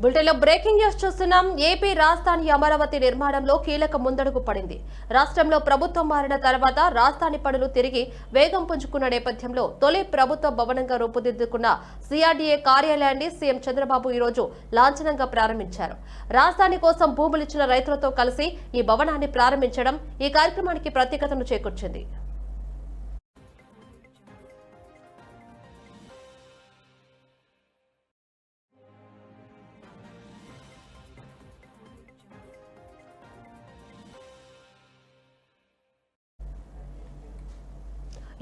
బులెటిన్లో breaking news చూస్తున్నాం. AP రాజధాని అమరావతి నిర్మాణంలో కీలక ముందడుగు పడింది. రాష్ట్రంలో ప్రభుత్వం మారిన తర్వాత రాజధాని పనులు తిరిగి వేగం పుంజుకున్న నేపథ్యంలో తొలి ప్రభుత్వ భవనంగా రూపుదిద్దుకున్న సిఆర్డీఏ కార్యాలయాన్ని సీఎం చంద్రబాబు ఈ రోజు లాంఛనంగా ప్రారంభించారు. రాజధాని కోసం భూములిచ్చిన రైతులతో కలిసి ఈ భవనాన్ని ప్రారంభించడం ఈ కార్యక్రమానికి ప్రత్యేకతను చేకూర్చింది.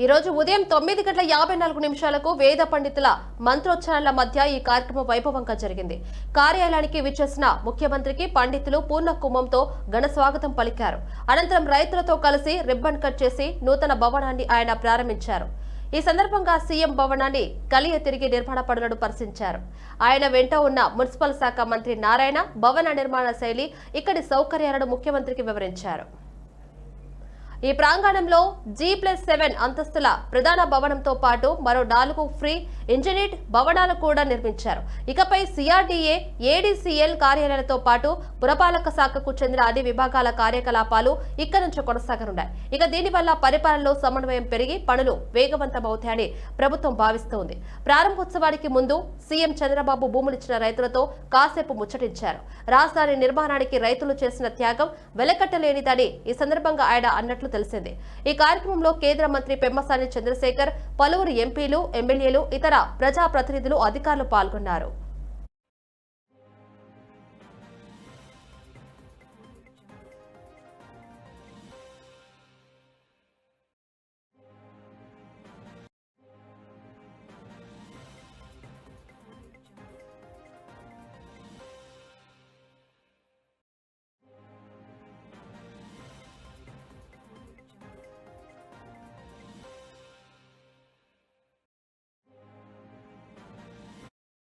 ఈ రోజు ఉదయం తొమ్మిది గంటల యాభై నాలుగు నిమిషాలకు వేద పండితుల మంత్రోచ్చారణల మధ్య ఈ కార్యక్రమం వైభవంగా జరిగింది. కార్యాలయానికి విచ్చేసిన ముఖ్యమంత్రికి పండితులు పూర్ణ కుంభంతో ఘన స్వాగతం పలికారు. అనంతరం రైతులతో కలిసి రిబ్బన్ కట్ చేసి నూతన భవనాన్ని ఆయన ప్రారంభించారు. ఈ సందర్భంగా సీఎం భవనాన్ని కలియ తిరిగి నిర్మాణ పనులను పరిశీలించారు. ఆయన వెంట ఉన్న మున్సిపల్ శాఖ మంత్రి నారాయణ భవన నిర్మాణ శైలి ఇక్కడి సౌకర్యాలను ముఖ్యమంత్రికి వివరించారు. ఈ ప్రాంగణంలో జీ ప్లస్ సెవెన్ అంతస్తుల ప్రధాన భవనంతో పాటు మరో నాలుగు ఫ్రీ ఇంజనీర్ భవనాలు కూడా నిర్మించారు. ఇకపై సిఆర్డీఏ ఏడీసీఎల్ కార్యాలయాలతో పాటు పురపాలక శాఖకు చెందిన అన్ని విభాగాల కార్యకలాపాలు ఇక్కడ నుంచి కొనసాగనున్నాయి. ఇక దీనివల్ల పరిపాలనలో సమన్వయం పెరిగి పనులు వేగవంతమవుతాయని ప్రభుత్వం భావిస్తోంది. ప్రారంభోత్సవానికి ముందు సీఎం చంద్రబాబు భూములిచ్చిన రైతులతో కాసేపు ముచ్చటించారు. రాజధాని నిర్మాణానికి రైతులు చేసిన త్యాగం వెలకట్టలేనిదని ఈ సందర్భంగా ఆయన అన్నట్లు తెలిసింది. ఈ కార్యక్రమంలో కేంద్ర మంత్రి పెమ్మసాని చంద్రశేఖర్ పలువురు ఎంపీలు ఎమ్మెల్యేలు ఇతర ప్రజాప్రతినిధులు అధికారులు పాల్గొన్నారు.